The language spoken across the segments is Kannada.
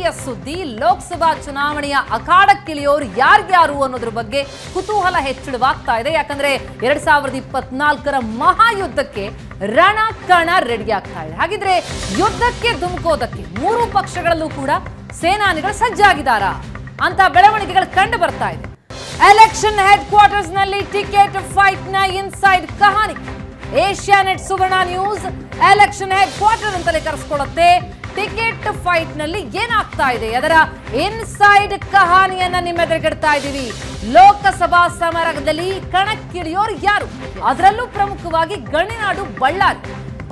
ರಾಜಕೀಯ ಸುದ್ದಿ ಲೋಕಸಭಾ ಚುನಾವಣೆಯ ಅಖಾಡಕ್ಕಿಳಿಯೋರು ಯಾರ್ಯಾರು ಅನ್ನೋದ್ರ ಬಗ್ಗೆ ಕುತೂಹಲ ಹೆಚ್ಚಳವಾಗ್ತಾ ಇದೆ. ಯಾಕಂದ್ರೆ ಎರಡ್ ಸಾವಿರದ ಇಪ್ಪತ್ನಾಲ್ಕರ ಮಹಾಯುದ್ಧಕ್ಕೆ ರಣ ಕಣ ರೆಡಿ ಆಗ್ತಾ ಇದೆ. ಹಾಗಿದ್ರೆ ಯುದ್ಧಕ್ಕೆ ಧುಮುಕೋದಕ್ಕೆ ಮೂರು ಪಕ್ಷಗಳಲ್ಲೂ ಕೂಡ ಸೇನಾನಿಗಳು ಸಜ್ಜಾಗಿದ್ದಾರಾ ಅಂತ ಬೆಳವಣಿಗೆಗಳು ಕಂಡು ಬರ್ತಾ ಇದೆ. ಎಲೆಕ್ಷನ್ ಹೆಡ್ ಕ್ವಾರ್ಟರ್ಸ್ನಲ್ಲಿ ಟಿಕೆಟ್ ಫೈಟ್ನ ಇನ್ಸೈಡ್ ಕಹಾನಿ. Asianet Suvarna news election head quarter ಅಂತಲೇ ಕರೆಸ್ಕೊಳ್ಳುತ್ತೆ. ಟಿಕೆಟ್ ಫೈಟ್ನಲ್ಲಿ ಏನಾಗ್ತಾ ಇದೆ? ಅದರ ಇನ್ಸೈಡ್ ಕಹಾನಿಯನ್ನ ನಿಮ್ಮ ಎದುರುಗಿಡ್ತಾ ಇದ್ದೀವಿ. ಲೋಕಸಭಾ ಸಮಾರಂಭದಲ್ಲಿ ಕಣಕ್ಕಿಳಿಯೋರು ಯಾರು? ಅದರಲ್ಲೂ ಪ್ರಮುಖವಾಗಿ ಗಣಿನಾಡು ಬಳ್ಳಾರಿ.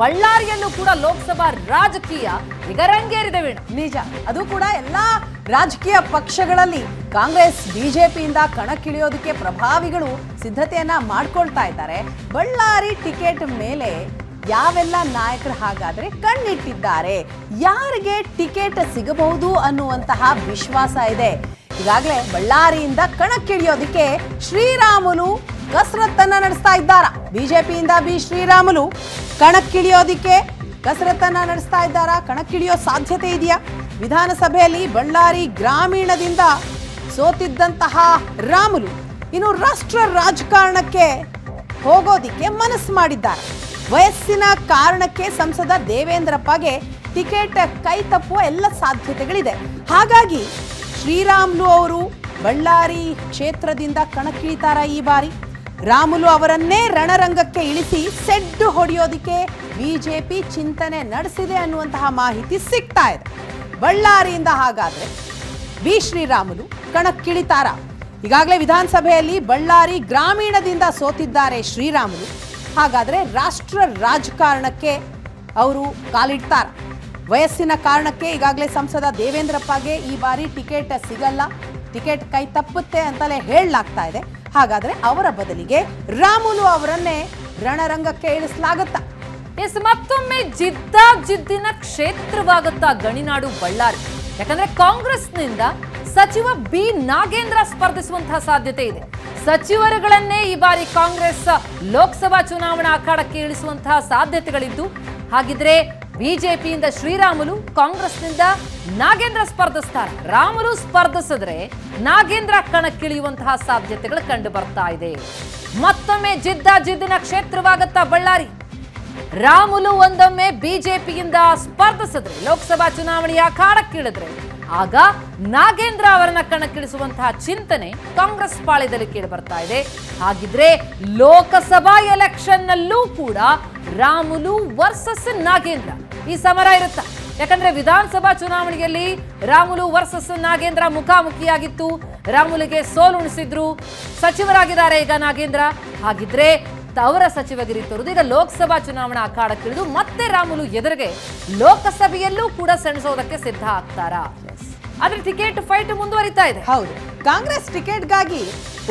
ಬಳ್ಳಾರಿಯಲ್ಲೂ ಕೂಡ ಲೋಕಸಭಾ ರಾಜಕೀಯ ಈಗ ರಂಗೇರಿದೆ ನಿಜ. ಅದು ಕೂಡ ಎಲ್ಲಾ ರಾಜಕೀಯ ಪಕ್ಷಗಳಲ್ಲಿ ಕಾಂಗ್ರೆಸ್, ಬಿಜೆಪಿಯಿಂದ ಕಣಕ್ಕಿಳಿಯೋದಕ್ಕೆ ಪ್ರಭಾವಿಗಳು ಸಿದ್ಧತೆಯನ್ನ ಮಾಡ್ಕೊಳ್ತಾ ಇದ್ದಾರೆ. ಬಳ್ಳಾರಿ ಟಿಕೆಟ್ ಮೇಲೆ ಯಾವೆಲ್ಲ ನಾಯಕರು ಹಾಗಾದ್ರೆ ಕಣ್ಣಿಟ್ಟಿದ್ದಾರೆ? ಯಾರಿಗೆ ಟಿಕೆಟ್ ಸಿಗಬಹುದು ಅನ್ನುವಂತಹ ವಿಶ್ವಾಸ ಇದೆ. ಈಗಾಗಲೇ ಬಳ್ಳಾರಿಯಿಂದ ಕಣಕ್ಕಿಳಿಯೋದಕ್ಕೆ ಶ್ರೀರಾಮುಲು ಕಸರತ್ತನ್ನ ನಡೆಸ್ತಾ ಇದ್ದಾರ. ಬಿಜೆಪಿಯಿಂದ ಬಿ ಶ್ರೀರಾಮುಲು ಕಣಕ್ಕಿಳಿಯೋದಿಕ್ಕೆ ಕಸರತ್ತನ್ನ ನಡೆಸ್ತಾ ಇದ್ದಾರಾ? ಕಣಕ್ಕಿಳಿಯೋ ಸಾಧ್ಯತೆ ಇದೆಯಾ? ವಿಧಾನಸಭೆಯಲ್ಲಿ ಬಳ್ಳಾರಿ ಗ್ರಾಮೀಣದಿಂದ ಸೋತಿದ್ದಂತಹ ರಾಮುಲು ಇನ್ನು ರಾಷ್ಟ್ರ ರಾಜಕಾರಣಕ್ಕೆ ಹೋಗೋದಿಕ್ಕೆ ಮನಸ್ಸು ಮಾಡಿದ್ದಾರೆ. ವಯಸ್ಸಿನ ಕಾರಣಕ್ಕೆ ಸಂಸದ ದೇವೇಂದ್ರಪ್ಪಗೆ ಟಿಕೆಟ್ ಕೈ ತಪ್ಪುವ ಎಲ್ಲ ಸಾಧ್ಯತೆಗಳಿದೆ. ಹಾಗಾಗಿ ಶ್ರೀರಾಮ್ಲು ಅವರು ಬಳ್ಳಾರಿ ಕ್ಷೇತ್ರದಿಂದ ಕಣಕ್ಕಿಳಿತಾರ ಈ ಬಾರಿ? ರಾಮುಲು ಅವರನ್ನೇ ರಣರಂಗಕ್ಕೆ ಇಳಿಸಿ ಸೆಡ್ಡು ಹೊಡೆಯೋದಿಕ್ಕೆ ಬಿಜೆಪಿ ಚಿಂತನೆ ನಡೆಸಿದೆ ಅನ್ನುವಂತಹ ಮಾಹಿತಿ ಸಿಗ್ತಾ ಇದೆ. ಬಳ್ಳಾರಿಯಿಂದ ಹಾಗಾದ್ರೆ ಬಿ ಶ್ರೀರಾಮುಲು ಕಣಕ್ಕಿಳಿತಾರ? ಈಗಾಗಲೇ ವಿಧಾನಸಭೆಯಲ್ಲಿ ಬಳ್ಳಾರಿ ಗ್ರಾಮೀಣದಿಂದ ಸೋತಿದ್ದಾರೆ ಶ್ರೀರಾಮುಲು. ಹಾಗಾದ್ರೆ ರಾಷ್ಟ್ರ ರಾಜಕಾರಣಕ್ಕೆ ಅವರು ಕಾಲಿಡ್ತಾರೆ. ವಯಸ್ಸಿನ ಕಾರಣಕ್ಕೆ ಈಗಾಗಲೇ ಸಂಸದ ದೇವೇಂದ್ರಪ್ಪಗೆ ಈ ಬಾರಿ ಟಿಕೆಟ್ ಸಿಗಲ್ಲ. ಟಿಕೆಟ್ ಕೈ ತಪ್ಪುತ್ತೆ ಅಂತಲೇ ಹೇಳಲಾಗ್ತಾ ಇದೆ. ಹಾಗಾದರೆ ಅವರ ಬದಲಿಗೆ ರಾಮುಲು ಅವರನ್ನೇ ರಣರಂಗಕ್ಕೆ ಇಳಿಸಲಾಗುತ್ತಾ? ಎಸ್, ಮತ್ತೊಮ್ಮೆ ಜಿದ್ದ ಜಿದ್ದಿನ ಕ್ಷೇತ್ರವಾಗುತ್ತಾ ಗಣಿನಾಡು ಬಳ್ಳಾರಿ? ಯಾಕಂದ್ರೆ ಕಾಂಗ್ರೆಸ್ನಿಂದ ಸಚಿವ ಬಿ ನಾಗೇಂದ್ರ ಸ್ಪರ್ಧಿಸುವಂತಹ ಸಾಧ್ಯತೆ ಇದೆ. ಸಚಿವರುಗಳನ್ನೇ ಈ ಬಾರಿ ಕಾಂಗ್ರೆಸ್ ಲೋಕಸಭಾ ಚುನಾವಣಾ ಅಖಾಡಕ್ಕೆ ಇಳಿಸುವಂತಹ ಸಾಧ್ಯತೆಗಳಿದ್ದು, ಹಾಗಿದ್ರೆ ಬಿಜೆಪಿಯಿಂದ ಶ್ರೀರಾಮುಲು, ಕಾಂಗ್ರೆಸ್ನಿಂದ ನಾಗೇಂದ್ರ ಸ್ಪರ್ಧಿಸ್ತಾರೆ. ರಾಮುಲು ಸ್ಪರ್ಧಿಸಿದ್ರೆ ನಾಗೇಂದ್ರ ಕಣಕ್ಕಿಳಿಯುವಂತಹ ಸಾಧ್ಯತೆಗಳು ಕಂಡು ಬರ್ತಾ ಇದೆ. ಮತ್ತೊಮ್ಮೆ ಜಿದ್ದ ಜಿದ್ದಿನ ಕ್ಷೇತ್ರವಾಗುತ್ತಾ ಬಳ್ಳಾರಿ. ರಾಮುಲು ಒಂದೊಮ್ಮೆ ಬಿಜೆಪಿಯಿಂದ ಸ್ಪರ್ಧಿಸಿದ್ರೆ, ಲೋಕಸಭಾ ಚುನಾವಣೆಯ ಅಖಾಡಕ್ಕಿಳಿದ್ರೆ ಆಗ ನಾಗೇಂದ್ರ ಅವರನ್ನ ಕಣಕ್ಕಿಳಿಸುವಂತಹ ಚಿಂತನೆ ಕಾಂಗ್ರೆಸ್ ಪಾಳ್ಯದಲ್ಲಿ ಕೇಳಿ ಬರ್ತಾ ಇದೆ. ಹಾಗಿದ್ರೆ ಲೋಕಸಭಾ ಎಲೆಕ್ಷನ್ ನಲ್ಲೂ ಕೂಡ ರಾಮುಲು ವರ್ಸಸ್ ನಾಗೇಂದ್ರ. ಈ ಸಮರ ಇರುತ್ತಾ? ಯಾಕಂದ್ರೆ ವಿಧಾನಸಭಾ ಚುನಾವಣೆಯಲ್ಲಿ ರಾಮುಲು ವರ್ಸಸ್ ನಾಗೇಂದ್ರ ಮುಖಾಮುಖಿಯಾಗಿತ್ತು. ರಾಮುಲಿಗೆ ಸೋಲುಣಿಸಿದ್ರು ಸಚಿವರಾಗಿದ್ದಾರೆ ಈಗ ನಾಗೇಂದ್ರ. ಹಾಗಿದ್ರೆ ಅವರ ಸಚಿವಗಿರಿ ತೊರೆದು ಈಗ ಲೋಕಸಭಾ ಚುನಾವಣಾ ಅಖಾಡಕ್ಕಿಳಿದು ಮತ್ತೆ ರಾಮುಲು ಎದುರಿಗೆ ಲೋಕಸಭೆಯಲ್ಲೂ ಕೂಡ ಸೆಣಸೋದಕ್ಕೆ ಸಿದ್ಧ ಆಗ್ತಾರಾ? ಆದ್ರೆ ಟಿಕೆಟ್ ಫೈಟ್ ಮುಂದುವರಿತಾ ಇದೆ. ಹೌದು. ಕಾಂಗ್ರೆಸ್ ಟಿಕೆಟ್ಗಾಗಿ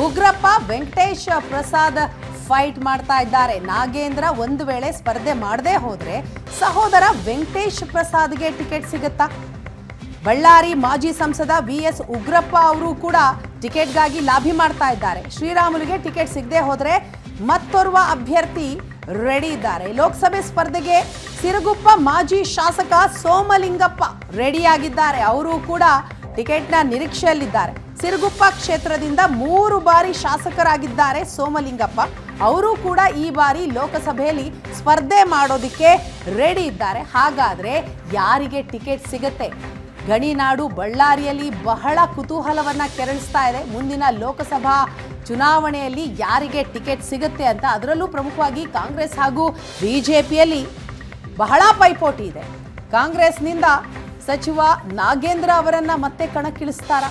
ಉಗ್ರಪ್ಪ ವೆಂಕಟೇಶ್ ಪ್ರಸಾದ್ ಫೈಟ್ ಮಾಡ್ತಾ ಇದ್ದಾರೆ. ನಾಗೇಂದ್ರ ಒಂದು ವೇಳೆ ಸ್ಪರ್ಧೆ ಮಾಡದೇ ಹೋದ್ರೆ ಸಹೋದರ ವೆಂಕಟೇಶ್ ಪ್ರಸಾದ್ಗೆ ಟಿಕೆಟ್ ಸಿಗುತ್ತಾ? ಬಳ್ಳಾರಿ ಮಾಜಿ ಸಂಸದ ವಿ ಎಸ್ ಉಗ್ರಪ್ಪ ಅವರು ಕೂಡ ಟಿಕೆಟ್ಗಾಗಿ ಲಾಭಿ ಮಾಡ್ತಾ ಇದ್ದಾರೆ. ಶ್ರೀರಾಮುಲುಗೆ ಟಿಕೆಟ್ ಸಿಗದೆ ಹೋದ್ರೆ ಮತ್ತೋರ್ವ ಅಭ್ಯರ್ಥಿ ರೆಡಿ ಇದ್ದಾರೆ. ಲೋಕಸಭೆ ಸ್ಪರ್ಧೆಗೆ ಸಿರುಗುಪ್ಪ ಮಾಜಿ ಶಾಸಕ ಸೋಮಲಿಂಗಪ್ಪ ರೆಡಿಯಾಗಿದ್ದಾರೆ. ಅವರು ಕೂಡ ಟಿಕೆಟ್ನ ನಿರೀಕ್ಷೆಯಲ್ಲಿದ್ದಾರೆ. ಸಿರುಗುಪ್ಪ ಕ್ಷೇತ್ರದಿಂದ ಮೂರು ಬಾರಿ ಶಾಸಕರಾಗಿದ್ದಾರೆ ಸೋಮಲಿಂಗಪ್ಪ. ಅವರು ಕೂಡ ಈ ಬಾರಿ ಲೋಕಸಭೆಯಲ್ಲಿ ಸ್ಪರ್ಧೆ ಮಾಡೋದಕ್ಕೆ ರೆಡಿ ಇದ್ದಾರೆ. ಹಾಗಾದ್ರೆ ಯಾರಿಗೆ ಟಿಕೆಟ್ ಸಿಗುತ್ತೆ? ಗಣಿನಾಡು ಬಳ್ಳಾರಿಯಲ್ಲಿ ಬಹಳ ಕುತೂಹಲವನ್ನ ಕೆರಳಿಸ್ತಾ ಇದೆ. ಮುಂದಿನ ಲೋಕಸಭಾ ಚುನಾವಣೆಯಲ್ಲಿ ಯಾರಿಗೆ ಟಿಕೆಟ್ ಸಿಗುತ್ತೆ ಅಂತ ಅದರಲ್ಲೂ ಪ್ರಮುಖವಾಗಿ ಕಾಂಗ್ರೆಸ್ ಹಾಗೂ ಬಿಜೆಪಿಯಲ್ಲಿ ಬಹಳ ಪೈಪೋಟಿ ಇದೆ. ಕಾಂಗ್ರೆಸ್ನಿಂದ ಸಚಿವ ನಾಗೇಂದ್ರ ಅವರನ್ನ ಮತ್ತೆ ಕಣಕ್ಕಿಳಿಸ್ತಾರ.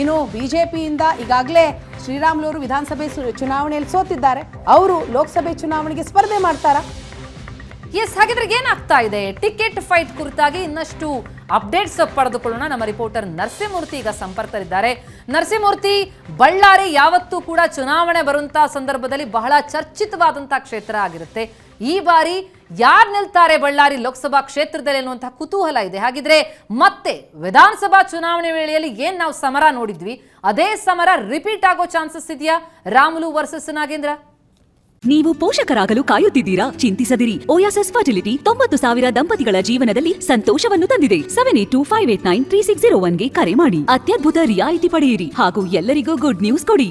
ಇನ್ನು ಬಿಜೆಪಿಯಿಂದ ಈಗಾಗಲೇ ಶ್ರೀರಾಮುಲು ಅವರು ವಿಧಾನಸಭೆ ಚುನಾವಣೆಯಲ್ಲಿ ಸೋತಿದ್ದಾರೆ. ಅವರು ಲೋಕಸಭೆ ಚುನಾವಣೆಗೆ ಸ್ಪರ್ಧೆ ಮಾಡ್ತಾರಾ? ಎಸ್ ಹಾಗಿದ್ರೆ ಏನಾಗ್ತಾ ಇದೆ? ಟಿಕೆಟ್ ಫೈಟ್ ಕುರಿತಾಗಿ ಇನ್ನಷ್ಟು ಅಪ್ಡೇಟ್ಸ್ ಪಡೆದುಕೊಳ್ಳೋಣ. ನಮ್ಮ ರಿಪೋರ್ಟರ್ ನರಸಿಂಹಮೂರ್ತಿ ಈಗ ಸಂಪರ್ಕದಲ್ಲಿದ್ದಾರೆ. ನರಸಿಂಹಮೂರ್ತಿ, ಬಳ್ಳಾರಿ ಯಾವತ್ತೂ ಕೂಡ ಚುನಾವಣೆ ಬರುವಂತಹ ಸಂದರ್ಭದಲ್ಲಿ ಬಹಳ ಚರ್ಚಿತವಾದಂತಹ ಕ್ಷೇತ್ರ ಆಗಿರುತ್ತೆ. ಈ ಬಾರಿ ಯಾರು ನಿಲ್ತಾರೆ ಬಳ್ಳಾರಿ ಲೋಕಸಭಾ ಕ್ಷೇತ್ರದಲ್ಲಿ ಅನ್ನುವಂತಹ ಕುತೂಹಲ ಇದೆ. ಹಾಗಿದ್ರೆ ಮತ್ತೆ ವಿಧಾನಸಭಾ ಚುನಾವಣೆ ವೇಳೆಯಲ್ಲಿ ಏನ್ ನಾವು ಸಮರ ನೋಡಿದ್ವಿ? ಅದೇ ಸಮರ ರಿಪೀಟ್ ಆಗೋ ಚಾನ್ಸಸ್ ಇದೆಯಾ? ರಾಮುಲು ವರ್ಸಸ್ ನಾಗೇಂದ್ರ? ನೀವು ಪೋಷಕರಾಗಲು ಕಾಯುತ್ತಿದ್ದೀರಾ? ಚಿಂತಿಸದಿರಿ. ಓಯಾಸಸ್ ಫರ್ಟಿಲಿಟಿ ತೊಂಬತ್ತು ಸಾವಿರ ದಂಪತಿಗಳ ಜೀವನದಲ್ಲಿ ಸಂತೋಷವನ್ನು ತಂದಿದೆ. Seven eight two five eight nine three six zero ಒನ್ಗೆ ಕರೆ ಮಾಡಿ. ಅತ್ಯದ್ಭುತ ರಿಯಾಯಿತಿ ಪಡೆಯಿರಿ. ಹಾಗೂ ಎಲ್ಲರಿಗೂ ಗುಡ್ ನ್ಯೂಸ್ ಕೊಡಿ.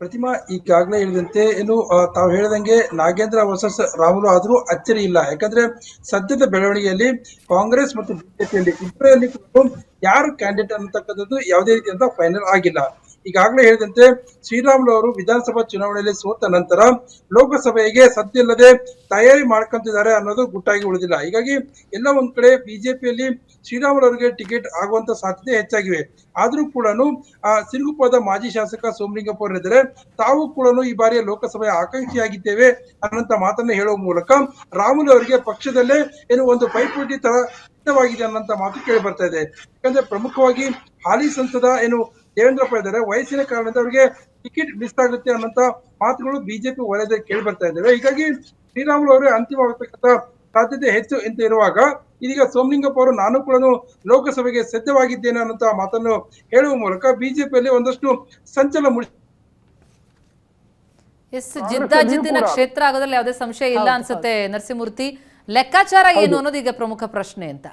ಪ್ರತಿಮಾ ಈಗಾಗಲೇ ಹೇಳಿದಂತೆ ಏನು ತಾವು ಹೇಳಿದಂಗೆ ನಾಗೇಂದ್ರ ವರ್ಸಸ್ ರಾಹುಲ್ ಆದರೂ ಅಚ್ಚರಿ ಇಲ್ಲ. ಯಾಕಂದ್ರೆ ಸದ್ಯದ ಬೆಳವಣಿಗೆಯಲ್ಲಿ ಕಾಂಗ್ರೆಸ್ ಮತ್ತು ಬಿಜೆಪಿಯಲ್ಲಿ ಇಬ್ಬರಲ್ಲಿ ಯಾರು ಕ್ಯಾಂಡಿಡೇಟ್ ಅನ್ನತಕ್ಕಂಥದ್ದು ಯಾವುದೇ ರೀತಿಯಂತ ಫೈನಲ್ ಆಗಿಲ್ಲ. ಈಗಾಗಲೇ ಹೇಳಿದಂತೆ ಶ್ರೀರಾಮುಲು ಅವರು ವಿಧಾನಸಭಾ ಚುನಾವಣೆಯಲ್ಲಿ ಸೋತ ನಂತರ ಲೋಕಸಭೆಗೆ ಸದ್ದಿಲ್ಲದೆ ತಯಾರಿ ಮಾಡ್ಕೊಂತಿದ್ದಾರೆ ಅನ್ನೋದು ಗುಟ್ಟಾಗಿ ಉಳಿದಿಲ್ಲ. ಹೀಗಾಗಿ ಎಲ್ಲ ಒಂದ್ ಕಡೆ ಬಿಜೆಪಿಯಲ್ಲಿ ಶ್ರೀರಾಮುಲು ಅವರಿಗೆ ಟಿಕೆಟ್ ಆಗುವಂತ ಸಾಧ್ಯತೆ ಹೆಚ್ಚಾಗಿವೆ. ಆದರೂ ಕೂಡ ಸಿರುಗುಪ್ಪದ ಮಾಜಿ ಶಾಸಕ ಸೋಮಲಿಂಗಪ್ಪ ಅವರಿದ್ದರೆ. ತಾವು ಕೂಡ ಈ ಬಾರಿಯ ಲೋಕಸಭೆಯ ಆಕಾಂಕ್ಷಿಯಾಗಿದ್ದೇವೆ ಅನ್ನೋಂತ ಮಾತನ್ನ ಹೇಳುವ ಮೂಲಕ ರಾಮುಲು ಅವರಿಗೆ ಪಕ್ಷದಲ್ಲೇ ಏನು ಒಂದು ಪೈಪೋಟಿ ತರ ಅನ್ನೋಂತ ಮಾತು ಕೇಳಿ ಬರ್ತಾ ಇದೆ. ಯಾಕಂದ್ರೆ ಪ್ರಮುಖವಾಗಿ ಹಾಲಿ ಸಂಸದ ಏನು ದೇವೇಂದ್ರಪ್ಪ ಇದ್ದಾರೆ ವಯಸ್ಸಿನ ಕಾರಣದಿಂದ ಅವರಿಗೆ ಟಿಕೆಟ್ ಮಿಸ್ ಆಗುತ್ತೆ ಅನ್ನೋಂತ ಮಾತುಗಳು ಬಿಜೆಪಿ ವಲಯದಲ್ಲಿ ಕೇಳಿ ಬರ್ತಾ ಇದ್ದಾವೆ. ಹೀಗಾಗಿ ಶ್ರೀರಾಮುಲು ಅವರೇ ಅಂತಿಮವಾಗತಕ್ಕಂತ ಸಾಧ್ಯತೆ ಹೆಚ್ಚು ಅಂತ ಇರುವಾಗ ಇದೀಗ ಸೋಮಲಿಂಗಪ್ಪ ಅವರು ನಾನು ಕೂಡ ಲೋಕಸಭೆಗೆ ಸಿದ್ಧವಾಗಿದ್ದೇನೆ ಅನ್ನೋಂತ ಮಾತನ್ನು ಹೇಳುವ ಮೂಲಕ ಬಿಜೆಪಿಯಲ್ಲಿ ಒಂದಷ್ಟು ಸಂಚಲನ ಮೂಡಿಸಿ ಎಸ್ ಜಿದ್ದಾಜಿದ್ದಿನ ಕ್ಷೇತ್ರ ಆಗೋದ್ರಲ್ಲಿ ಯಾವುದೇ ಸಂಶಯ ಇಲ್ಲ ಅನ್ಸುತ್ತೆ ನರಸಿಂಹಮೂರ್ತಿ ಲೆಕ್ಕಾಚಾರ ಏನು ಅನ್ನೋದು ಈಗ ಪ್ರಮುಖ ಪ್ರಶ್ನೆ ಅಂತ.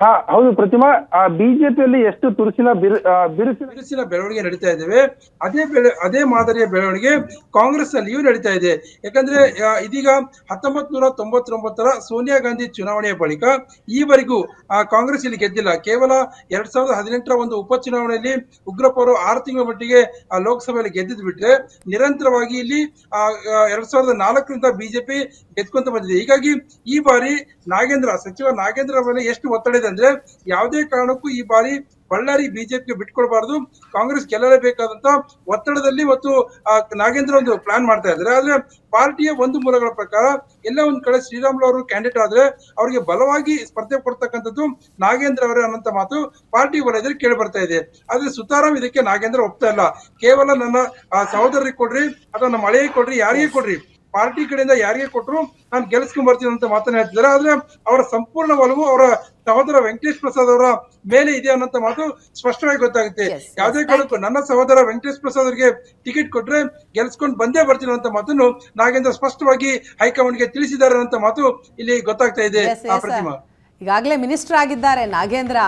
ಹಾ ಹೌದು ಪ್ರತಿಮಾ ಆ ಬಿಜೆಪಿಯಲ್ಲಿ ಎಷ್ಟು ತುರುಸಿನ ಬಿರುಸಿನ ಬಿರುಸಿನ ಬೆಳವಣಿಗೆ ನಡೀತಾ ಇದ್ದೇವೆ ಅದೇ ಬೆಳೆ ಅದೇ ಮಾದರಿಯ ಬೆಳವಣಿಗೆ ಕಾಂಗ್ರೆಸ್ ನಲ್ಲಿಯೂ ನಡೀತಾ ಇದೆ. ಯಾಕಂದ್ರೆ ಇದೀಗ ಹತ್ತೊಂಬತ್ ನೂರ ತೊಂಬತ್ತೊಂಬತ್ತರ ಸೋನಿಯಾ ಗಾಂಧಿ ಚುನಾವಣೆಯ ಬಳಿಕ ಈವರೆಗೂ ಆ, ಕಾಂಗ್ರೆಸ್ ಇಲ್ಲಿ ಗೆದ್ದಿಲ್ಲ. ಕೇವಲ ಎರಡ್ ಸಾವಿರದ ಹದಿನೆಂಟರ ಒಂದು ಉಪಚುನಾವಣೆಯಲ್ಲಿ ಉಗ್ರಪ್ಪ ಅವರು ಆರು ತಿಂಗಳ ಮಟ್ಟಿಗೆ ಆ, ಲೋಕಸಭೆಯಲ್ಲಿ ಗೆದ್ದಿದ್ ಬಿಟ್ರೆ ನಿರಂತರವಾಗಿ ಇಲ್ಲಿ ಎರಡ್ ಸಾವಿರದ ನಾಲ್ಕರಿಂದ ಬಿಜೆಪಿ ಗೆದ್ಕೊಂತ ಬಂದಿದೆ. ಹೀಗಾಗಿ ಈ ಬಾರಿ ನಾಗೇಂದ್ರ ಸಚಿವ ನಾಗೇಂದ್ರ ಮೇಲೆ ಎಷ್ಟು ಒತ್ತಡ ಇದೆ ಅಂದ್ರೆ ಯಾವುದೇ ಕಾರಣಕ್ಕೂ ಈ ಬಾರಿ ಬಳ್ಳಾರಿ ಬಿಜೆಪಿಗೆ ಬಿಟ್ಕೊಡ್ಬಾರ್ದು. ಕಾಂಗ್ರೆಸ್ ಗೆಲ್ಲಲೇಬೇಕಾದಂತ ಒತ್ತಡದಲ್ಲಿ ಮತ್ತು ನಾಗೇಂದ್ರ ಒಂದು ಪ್ಲಾನ್ ಮಾಡ್ತಾ ಇದ್ದಾರೆ. ಆದ್ರೆ ಪಾರ್ಟಿಯ ಒಂದು ಮೂಲಗಳ ಪ್ರಕಾರ ಎಲ್ಲ ಒಂದ್ ಕಡೆ ಶ್ರೀರಾಮುಲು ಅವರು ಕ್ಯಾಂಡಿಡೇಟ್ ಆದ್ರೆ ಅವರಿಗೆ ಬಲವಾಗಿ ಸ್ಪರ್ಧೆ ಕೊಡ್ತಕ್ಕಂಥದ್ದು ನಾಗೇಂದ್ರ ಅವರೇ ಅನ್ನೋಂತ ಮಾತು ಪಾರ್ಟಿ ವಲಯದಲ್ಲಿ ಕೇಳಿ ಬರ್ತಾ ಇದೆ. ಆದ್ರೆ ಸುತಾರಾಮ್ ಇದಕ್ಕೆ ನಾಗೇಂದ್ರ ಒಪ್ತಾ ಇಲ್ಲ. ಕೇವಲ ನನ್ನ ಸಹೋದರಿಗೆ ಕೊಡ್ರಿ, ಅಥವಾ ನಮ್ಮ ಹಳೆಯ ಕೊಡ್ರಿ, ಯಾರಿಗೆ ಕೊಡ್ರಿ. ಪಾರ್ಟಿ ಕಡೆಯಿಂದ ಯಾರಿಗೆ ಕೊಟ್ಟರು ನಾನು ಗೆಲ್ಸ್ಕೊಂಡ್ ಬರ್ತೀನಿ ಅಂತ ಮಾತನ್ನ ಹೇಳ್ತಿದ್ದಾರೆ. ಆದ್ರೆ ಅವರ ಸಂಪೂರ್ಣ ಒಲವು ಅವರ ಸಹೋದರ ವೆಂಕಟೇಶ್ ಪ್ರಸಾದ್ ಅವರ ಮೇಲೆ ಇದೆ ಅನ್ನೋಂತ ಮಾತು ಸ್ಪಷ್ಟವಾಗಿ ಗೊತ್ತಾಗುತ್ತೆ. ಯಾವುದೇ ಕಾರಣಕ್ಕೂ ನನ್ನ ಸಹೋದರ ವೆಂಕಟೇಶ್ ಪ್ರಸಾದ್ ಅವರಿಗೆ ಟಿಕೆಟ್ ಕೊಟ್ರೆ ಗೆಲ್ಸ್ಕೊಂಡ್ ಬಂದೇ ಬರ್ತೀನಿ ಅಂತ ಮಾತನ್ನು ನಾಗೇಂದ್ರ ಸ್ಪಷ್ಟವಾಗಿ ಹೈಕಮಾಂಡ್ಗೆ ತಿಳಿಸಿದ್ದಾರೆ ಅಂತ ಮಾತು ಇಲ್ಲಿ ಗೊತ್ತಾಗ್ತಾ ಇದೆ ಈಗಾಗಲೇ ಮಿನಿಸ್ಟರ್ ಆಗಿದ್ದಾರೆ ನಾಗೇಂದ್ರ.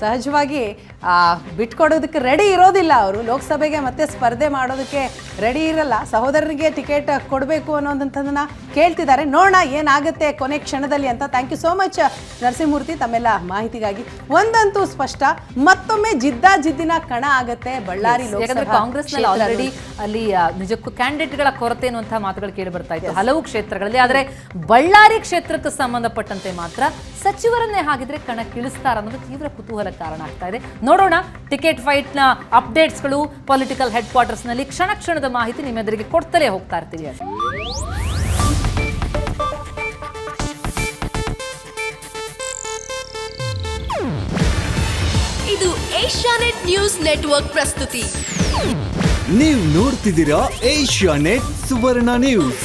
ಸಹಜವಾಗಿ ಆ, ಬಿಟ್ಕೊಡೋದಕ್ಕೆ ರೆಡಿ ಇರೋದಿಲ್ಲ ಅವರು. ಲೋಕಸಭೆಗೆ ಮತ್ತೆ ಸ್ಪರ್ಧೆ ಮಾಡೋದಕ್ಕೆ ರೆಡಿ ಇರಲ್ಲ. ಸಹೋದರನಿಗೆ ಟಿಕೆಟ್ ಕೊಡಬೇಕು ಅನ್ನೋದಂಥದ್ದನ್ನ ಕೇಳ್ತಿದ್ದಾರೆ. ನೋಡೋಣ ಏನಾಗುತ್ತೆ ಕೊನೆ ಕ್ಷಣದಲ್ಲಿ ಅಂತ. Thank you so much Narasimhamurthy. ತಮ್ಮೆಲ್ಲ ಮಾಹಿತಿಗಾಗಿ ಒಂದಂತೂ ಸ್ಪಷ್ಟ. ಮತ್ತೊಮ್ಮೆ ಜಿದ್ದಾಜಿದ್ದಿನ ಕಣ ಆಗುತ್ತೆ ಬಳ್ಳಾರಿ ಲೋಕಸಭೆ ಕಾಂಗ್ರೆಸ್ನಲ್ಲಿ ಆಲ್ರೆಡಿ ಅಲ್ಲಿ ನಿಜಕ್ಕೂ ಕ್ಯಾಂಡಿಡೇಟ್ಗಳ ಕೊರತೆ ಅನ್ನುವಂತಹ ಮಾತುಗಳು ಕೇಳಿ ಬರ್ತಾ ಇತ್ತು. ಹಲವು ಕ್ಷೇತ್ರಗಳಲ್ಲಿ. ಆದರೆ ಬಳ್ಳಾರಿ ಕ್ಷೇತ್ರಕ್ಕೆ ಸಂಬಂಧಪಟ್ಟಂತೆ ಮಾತ್ರ ಸಚಿವರನ್ನೇ ಹಾಗಿದ್ರೆ ಕಣ ಕಿಳಿಸ್ತಾರ ಅನ್ನೋದು ತೀವ್ರ ಕುತೂಹಲ ಕಾರಣ ಆಗ್ತಾ ಇದೆ. ನೋಡೋಣ ಟಿಕೆಟ್ ಫೈಟ್ನ ಅಪ್ಡೇಟ್ಸ್ಗಳು ಪೊಲಿಟಿಕಲ್ ಹೆಡ್ ಕ್ವಾರ್ಟರ್ಸ್ನಲ್ಲಿ ಕ್ಷಣ ಕ್ಷಣದ ಮಾಹಿತಿ ನಿಮ್ಮೆದುರಿಗೆ ಕೊಡ್ತಲೇ ಹೋಗ್ತಾ ಇರ್ತೀವಿ ಅಷ್ಟೇ. ಇದು ಏಷ್ಯಾನೆಟ್ ನ್ಯೂಸ್ ನೆಟ್ವರ್ಕ್ ಪ್ರಸ್ತುತಿ. ನೀವು ನೋಡ್ತಿದ್ದೀರಾ ಏಷ್ಯಾ ನೆಟ್ ಸುವರ್ಣ ನ್ಯೂಸ್.